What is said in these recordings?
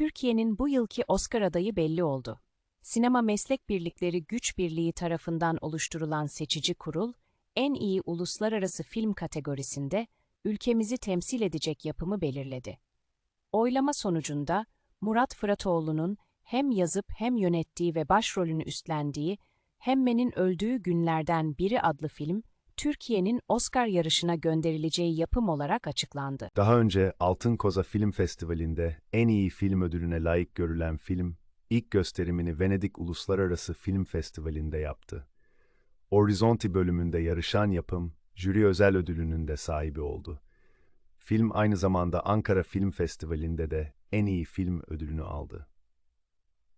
Türkiye'nin bu yılki Oscar adayı belli oldu. Sinema Meslek Birlikleri Güç Birliği tarafından oluşturulan seçici kurul, en iyi uluslararası film kategorisinde ülkemizi temsil edecek yapımı belirledi. Oylama sonucunda Murat Fıratoğlu'nun hem yazıp hem yönettiği ve başrolünü üstlendiği Hemmen'in Öldüğü Günlerden Biri adlı film, Türkiye'nin Oscar yarışına gönderileceği yapım olarak açıklandı. Daha önce Altın Koza Film Festivali'nde en iyi film ödülüne layık görülen film, ilk gösterimini Venedik Uluslararası Film Festivali'nde yaptı. Horizonti bölümünde yarışan yapım, jüri özel ödülünün de sahibi oldu. Film aynı zamanda Ankara Film Festivali'nde de en iyi film ödülünü aldı.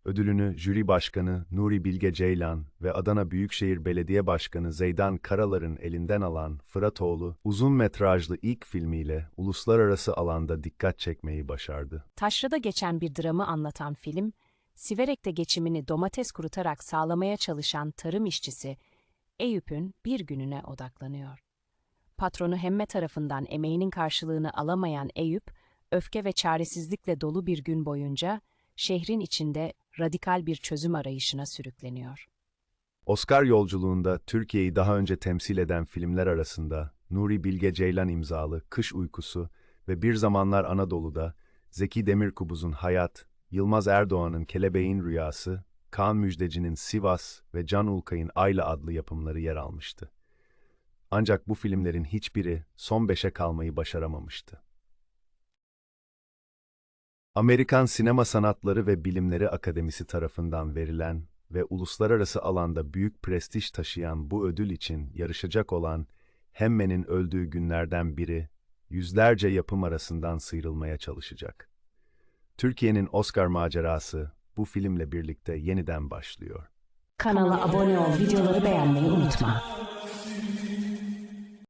Ödülünü jüri başkanı Nuri Bilge Ceylan ve Adana Büyükşehir Belediye Başkanı Zeydan Karalar'ın elinden alan Fıratoğlu, uzun metrajlı ilk filmiyle uluslararası alanda dikkat çekmeyi başardı. Taşrada geçen bir dramı anlatan film, Siverek'te geçimini domates kurutarak sağlamaya çalışan tarım işçisi Eyüp'ün bir gününe odaklanıyor. Patronu Hemme tarafından emeğinin karşılığını alamayan Eyüp, öfke ve çaresizlikle dolu bir gün boyunca şehrin içinde radikal bir çözüm arayışına sürükleniyor. Oscar yolculuğunda Türkiye'yi daha önce temsil eden filmler arasında Nuri Bilge Ceylan imzalı Kış Uykusu ve Bir Zamanlar Anadolu'da Zeki Demirkubuz'un Hayat, Yılmaz Erdoğan'ın Kelebeğin Rüyası, Kaan Müjdeci'nin Sivas ve Can Ulkay'ın Ayla adlı yapımları yer almıştı. Ancak bu filmlerin hiçbiri son beşe kalmayı başaramamıştı. Amerikan Sinema Sanatları ve Bilimleri Akademisi tarafından verilen ve uluslararası alanda büyük prestij taşıyan bu ödül için yarışacak olan Hemmen'in öldüğü günlerden biri, yüzlerce yapım arasından sıyrılmaya çalışacak. Türkiye'nin Oscar macerası bu filmle birlikte yeniden başlıyor. Kanala abone ol, videoları beğenmeyi unutma.